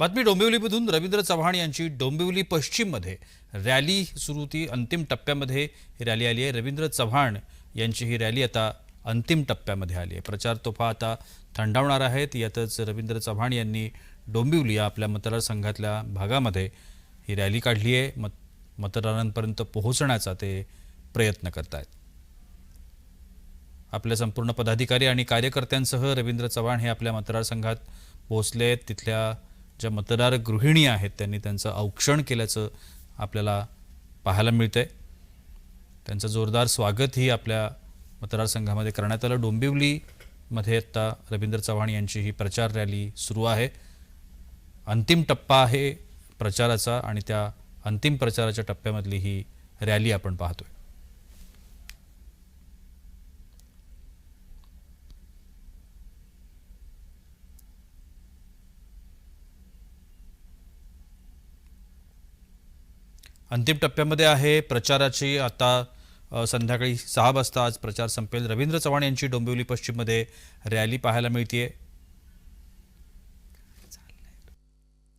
बातमी डोंबिवलीमधून रवींद्र चव्हाण यांची डोंबिवली पश्चिममध्ये रॅली सुरू ती अंतिम टप्प्यामध्ये ही रॅली आली आहे. रवींद्र चव्हाण यांची ही रॅली आता अंतिम टप्प्यामध्ये आली आहे. प्रचार तोफा आता थंडावणार आहेत. यातच रवींद्र चव्हाण यांनी डोंबिवली या आपल्या मतदारसंघातल्या भागामध्ये ही रॅली काढली आहे. मत मतदारांपर्यंत पोहोचण्याचा ते प्रयत्न करत आहेत आपल्या संपूर्ण पदाधिकारी आणि कार्यकर्त्यांसह रवींद्र चव्हाण हे आपल्या मतदारसंघात पोहोचले आहेत. तिथल्या ज्या मतदार गृहिणी आहेत त्यांनी त्यांचं औक्षण केल्याचं आपल्याला पाहायला मिळतंय. त्यांचं जोरदार स्वागतही आपल्या मतदारसंघामध्ये करण्यात आलं. डोंबिवलीमध्ये आत्ता रवींद्र चव्हाण यांची ही प्रचार रॅली सुरू आहे. अंतिम टप्पा आहे प्रचाराचा आणि त्या अंतिम प्रचाराच्या टप्प्यामधली ही रॅली आपण पाहतोय. अंतिम टप्प्यामध्ये आहे. प्रचाराची आता संध्याकाळी सहा वाजता आज प्रचार संपेल. रवींद्र चव्हाण यांची डोंबिवली पश्चिममध्ये रॅली पाहायला मिळतीये.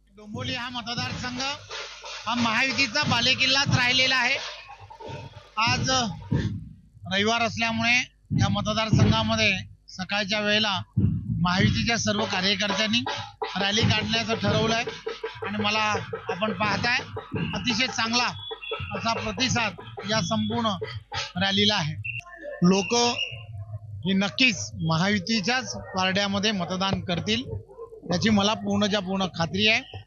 डोंबिवली हा मतदारसंघ हा महायुतीचा बालेकिल्लाच राहिलेला आहे. आज रविवार असल्यामुळे या मतदारसंघामध्ये सकाळच्या वेळेला महायुतीच्या सर्व कार्यकर्त्यांनी रॅली काढण्याचं ठरवलं आहे आणि मला आपण पाहताय अतिशय चांगला असा प्रतिसाद या संपूर्ण रॅलीला आहे. लोक ही नक्कीच महायुतीच्याच पारड्यामध्ये मतदान करतील याची मला पूर्णच्या पूर्ण खात्री आहे.